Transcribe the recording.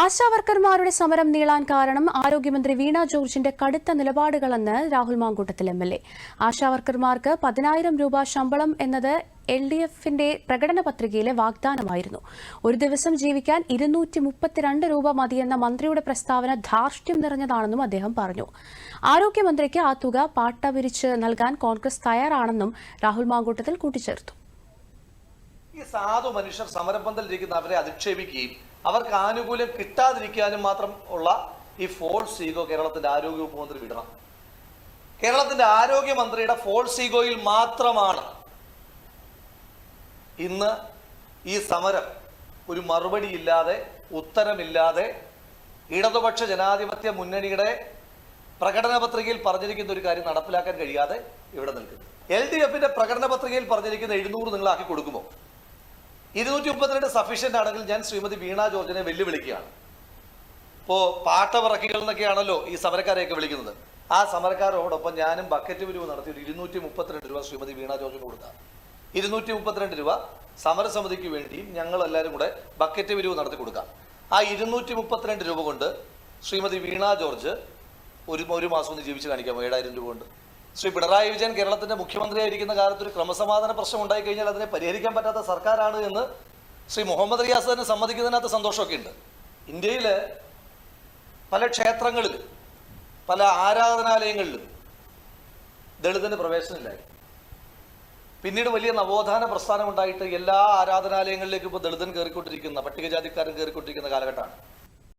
ആശാവർക്കർമാരുടെ സമരം നീളാൻ കാരണം ആരോഗ്യമന്ത്രി വീണ ജോർജിന്റെ കടുത്ത നിലപാടുകളെന്ന് Rahul Mankoottathil M L A. ആശാവർക്കർമാർക്ക് പതിനായിരം രൂപ ശമ്പളം എന്നത് എൽ ഡി എഫിന്റെ പ്രകടന പത്രികയിലെ വാഗ്ദാനമായിരുന്നു. ഒരു ദിവസം ജീവിക്കാൻ ഇരുന്നൂറ്റി മുപ്പത്തിരണ്ട് രൂപ മതിയെന്ന മന്ത്രിയുടെ പ്രസ്താവന ധാർഷ്ട്യം നിറഞ്ഞതാണെന്നും അദ്ദേഹം പറഞ്ഞു. ആരോഗ്യമന്ത്രിക്ക് ആ തുക പാട്ട പിരിച്ച് നൽകാൻ കോൺഗ്രസ് തയ്യാറാണെന്നും രാഹുൽ മാങ്കൂട്ടത്തിൽ കൂട്ടിച്ചേർത്തു. സാധു മനുഷ്യർ സമരബന്ധത്തിലിരിക്കുന്ന അവരെ അധിക്ഷേപിക്കുകയും അവർക്ക് ആനുകൂല്യം കിട്ടാതിരിക്കാനും മാത്രം ഉള്ള ഈ ഫോൾസ് ഈഗോ കേരളത്തിന്റെ ആരോഗ്യ വകുപ്പ് മന്ത്രി വിടണം. കേരളത്തിന്റെ ആരോഗ്യമന്ത്രിയുടെ ഫോൾസ് ഈഗോയിൽ മാത്രമാണ് ഇന്ന് ഈ സമരം ഒരു മറുപടിയില്ലാതെ ഉത്തരമില്ലാതെ ഇടതുപക്ഷ ജനാധിപത്യ മുന്നണിയുടെ പ്രകടന പത്രികയിൽ പറഞ്ഞിരിക്കുന്ന ഒരു കാര്യം നടപ്പിലാക്കാൻ കഴിയാതെ ഇവിടെ നിൽക്കുന്നു. എൽ ഡി എഫിന്റെ പ്രകടന പത്രികയിൽ പറഞ്ഞിരിക്കുന്ന എഴുന്നൂറ് നിങ്ങളാക്കി കൊടുക്കുമോ? ഇരുന്നൂറ്റി മുപ്പത്തിരണ്ട് സഫീഷ്യന്റ് ആണെങ്കിൽ ഞാൻ ശ്രീമതി വീണ ജോർജിനെ വെല്ലുവിളിക്കുകയാണ്. ഇപ്പോ പാട്ടവിറക്കികൾ എന്നൊക്കെയാണല്ലോ ഈ സമരക്കാരെയൊക്കെ വിളിക്കുന്നത്. ആ സമരക്കാരോടൊപ്പം ഞാനും ബക്കറ്റ് പിരിവ് നടത്തി ഒരു ഇരുന്നൂറ്റി മുപ്പത്തിരണ്ട് രൂപ ശ്രീമതി വീണ ജോർജിന് കൊടുത്താൽ ഇരുന്നൂറ്റി മുപ്പത്തിരണ്ട് രൂപ സമരസമിതിക്ക് വേണ്ടിയും ഞങ്ങൾ എല്ലാവരും കൂടെ ബക്കറ്റ് പിരിവ് നടത്തി കൊടുക്കാം. ആ ഇരുന്നൂറ്റി മുപ്പത്തിരണ്ട് രൂപ കൊണ്ട് ശ്രീമതി വീണ ജോർജ് ഒരു ഒരു മാസം ഒന്ന് ജീവിച്ച് കാണിക്കാം ഏഴായിരം രൂപ കൊണ്ട്. ശ്രീ പിണറായി വിജയൻ കേരളത്തിന്റെ മുഖ്യമന്ത്രിയായിരിക്കുന്ന കാലത്ത് ഒരു ക്രമസമാധാന പ്രശ്നം ഉണ്ടായി കഴിഞ്ഞാൽ അതിനെ പരിഹരിക്കാൻ പറ്റാത്ത സർക്കാരാണ് എന്ന് ശ്രീ മുഹമ്മദ് റിയാസ് തന്നെ സമ്മതിക്കുന്നതിനകത്ത് സന്തോഷമൊക്കെ ഉണ്ട്. ഇന്ത്യയിൽ പല ക്ഷേത്രങ്ങളിലും പല ആരാധനാലയങ്ങളിലും ദളിതന് പ്രവേശനമില്ലായി. പിന്നീട് വലിയ നവോത്ഥാന പ്രസ്ഥാനം ഉണ്ടായിട്ട് എല്ലാ ആരാധനാലയങ്ങളിലേക്കും ഇപ്പോൾ ദളിതൻ കയറിക്കൊണ്ടിരിക്കുന്ന പട്ടികജാതിക്കാരൻ കയറിക്കൊണ്ടിരിക്കുന്ന കാലഘട്ടമാണ്.